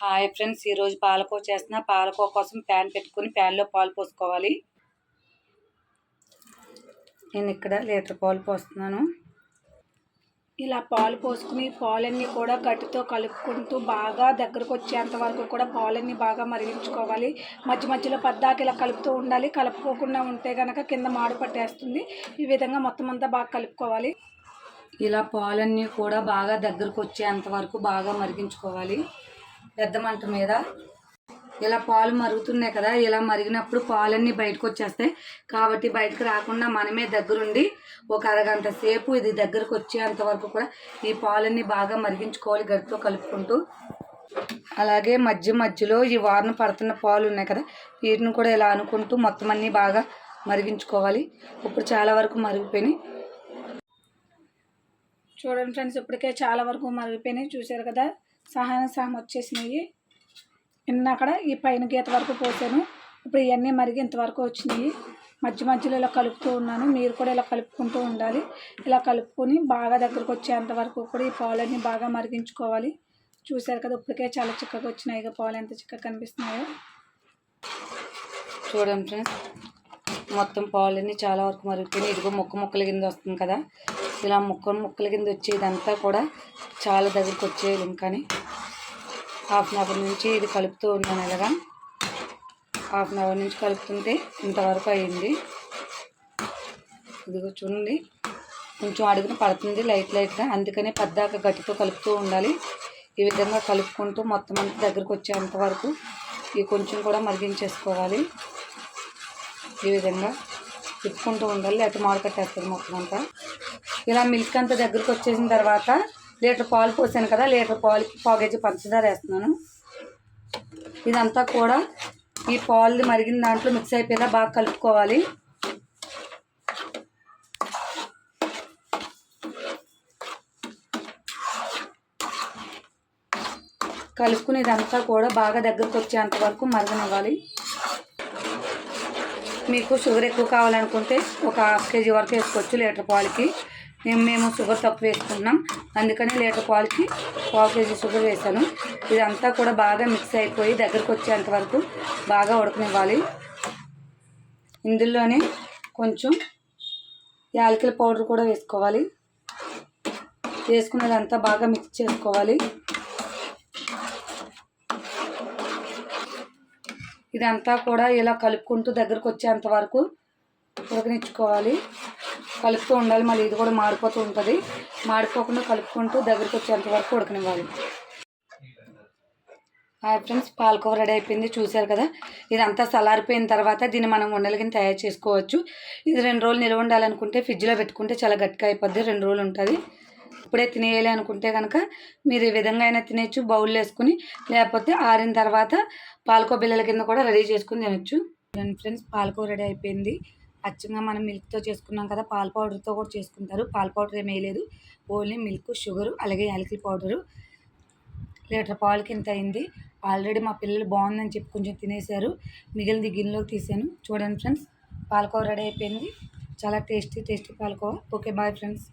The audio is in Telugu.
హాయ్ ఫ్రెండ్స్ ఈరోజు పాలకో చేస్తున్నా. పాలకో కోసం ప్యాన్ పెట్టుకుని ప్యాన్లో పాలు పోసుకోవాలి. నేను ఇక్కడ లీటర్ పాలు పోస్తున్నాను. ఇలా పాలు పోసుకుని పాలన్నీ కూడా గట్టితో కలుపుకుంటూ బాగా దగ్గరకు వచ్చేంత వరకు కూడా పాలన్నీ బాగా మరిగించుకోవాలి. మధ్య మధ్యలో పద్దాకి ఇలా కలుపుతూ ఉండాలి. కలుపుకోకుండా ఉంటే కనుక కింద మాడు పట్టేస్తుంది. ఈ విధంగా మొత్తం అంతా బాగా కలుపుకోవాలి. ఇలా పాలన్నీ కూడా బాగా దగ్గరకు వచ్చేంత వరకు బాగా మరిగించుకోవాలి. పెద్ద మంట మీద. ఇలా పాలు మరుగుతున్నాయి కదా ఇలా మరిగినప్పుడు పాలన్నీ బయటకు వచ్చేస్తాయి. కాబట్టి బయటకు రాకుండా మనమే దగ్గరుండి ఒక అరగంట సేపు ఇది దగ్గరకు వచ్చేంత వరకు కూడా ఈ పాలన్నీ బాగా మరిగించుకోవాలి గడితో కలుపుకుంటూ. అలాగే మధ్య మధ్యలో ఈ వారన పడుతున్న పాలు ఉన్నాయి కదా వీటిని కూడా ఇలా అనుకుంటూ మొత్తం అన్నీ బాగా మరిగించుకోవాలి. ఇప్పుడు చాలా వరకు మరిగిపోయినాయి. చూడండి ఫ్రెండ్స్ ఇప్పటికే చాలా వరకు మరిగిపోయినాయి. చూశారు కదా? సహాయం సహం వచ్చేసినాయి. నిన్న అక్కడ ఈ పైన గీత వరకు పోసాను. ఇప్పుడు ఇవన్నీ మరిగి ఇంతవరకు వచ్చినాయి. మధ్య మధ్యలో ఇలా కలుపుతూ ఉన్నాను. మీరు కూడా ఇలా కలుపుకుంటూ ఉండాలి. ఇలా కలుపుకొని బాగా దగ్గరకు వచ్చేంత వరకు కూడా ఈ పాలన్నీ బాగా మరిగించుకోవాలి. చూశారు కదా ఇప్పటికే చాలా చిక్కగా వచ్చినాయి. ఇక పాలు ఎంత చిక్కగా కనిపిస్తున్నాయో. చూడండి ఫ్రెండ్స్ మొత్తం పాలన్నీ చాలా వరకు మరుగుతుంది ఇదిగో మొక్క మొక్కల కింద వస్తుంది కదా. ఇలా ముక్కలు ముక్కల కింద వచ్చేదంతా కూడా చాలా దగ్గరికి వచ్చేది ఇంకాని హాఫ్ అన్ అవర్ నుంచి ఇది కలుపుతూ ఉన్నాను ఇలాగా. హాఫ్ అన్ అవర్ నుంచి కలుపుతుంటే ఇంతవరకు అయ్యింది ఇదిగో చూడండి. కొంచెం అడుగున పడుతుంది లైట్ లైట్గా. అందుకనే పద్దాక గట్టితో కలుపుతూ ఉండాలి. ఈ విధంగా కలుపుకుంటూ మొత్తం అంతా దగ్గరకు వచ్చేంత వరకు ఇవి కొంచెం కూడా మరిగించేసుకోవాలి. ఈ విధంగా తిప్పుకుంటూ ఉండాలి. లేకపోతే మాడు కట్టేస్తుంది మొత్తం అంతా. ఇలా మిల్క్ అంతా దగ్గరకు వచ్చేసిన తర్వాత లీటర్ పాలు పోసాను కదా లీటర్ పాలుకి పావు కేజీ పంచదార వేస్తున్నాను. ఇదంతా కూడా ఈ పాలు మరిగిన దాంట్లో మిక్స్ అయిపోయేలా బాగా కలుపుకోవాలి. కలుపుకుని ఇదంతా కూడా బాగా దగ్గరకు వచ్చేంత వరకు మరగనివ్వాలి. మీకు షుగర్ ఎక్కువ కావాలనుకుంటే ఒక హాఫ్ కేజీ వరకు వేసుకోవచ్చు లీటర్ పాలకి. మేము మేము షుగర్ తక్కువ వేసుకుంటున్నాం. అందుకని లీటర్ పాలకి పావు కేజీ షుగర్ వేసాను ఇదంతా కూడా బాగా మిక్స్ అయిపోయి దగ్గరకు వచ్చేంత వరకు బాగా ఉడకనివ్వాలి. ఇందులోనే కొంచెం యాలకుల పౌడర్ కూడా వేసుకోవాలి. వేసుకున్నదంతా బాగా మిక్స్ చేసుకోవాలి. ఇదంతా కూడా ఇలా కలుపుకుంటూ దగ్గరకు వచ్చేంత వరకు ఉడకనిచ్చుకోవాలి. కలుపుతూ ఉండాలి. మళ్ళీ ఇది కూడా మాడిపోతూ ఉంటుంది. మాడిపోకుండా కలుపుకుంటూ దగ్గరకు వచ్చేంత వరకు ఉడకనివ్వాలి. హాయ్ ఫ్రెండ్స్ పాలకోవ రెడీ అయిపోయింది. చూశారు కదా? ఇదంతా చల్లారిపోయిన తర్వాత దీన్ని మనం ఉండలకి తయారు చేసుకోవచ్చు. ఇది రెండు రోజులు నిల్వ ఉండాలనుకుంటే ఫ్రిడ్జ్లో పెట్టుకుంటే చాలా గట్టిగా అయిపోద్ది. రెండు రోజులు ఉంటుంది. ఇప్పుడే తినేయాలి అనుకుంటే కనుక మీరు ఈ విధంగా అయినా తినేచ్చు బౌల్ వేసుకుని లేకపోతే ఆరిన తర్వాత పాలకో బిల్లల కింద కూడా రెడీ చేసుకుని తినచ్చు. ఫ్రెండ్స్ పాలకో రెడీ అయిపోయింది. అచ్చంగా మనం మిల్క్తో చేసుకున్నాం కదా పాల పౌడర్తో కూడా చేసుకుంటారు. పాల పౌడర్ ఏమీ వేయలేదు. ఓన్లీ మిల్క్ షుగరు అలాగే యాలకుల పౌడరు. లీటర్ పాలకి ఇంత అయింది. ఆల్రెడీ మా పిల్లలు బాగుందని చెప్పి కొంచెం తినేశారు. మిగిలిన గిన్నెలోకి తీసాను చూడండి ఫ్రెండ్స్ పాలకోవ రెడీ అయిపోయింది. చాలా tasty tasty palkova okay bye friends.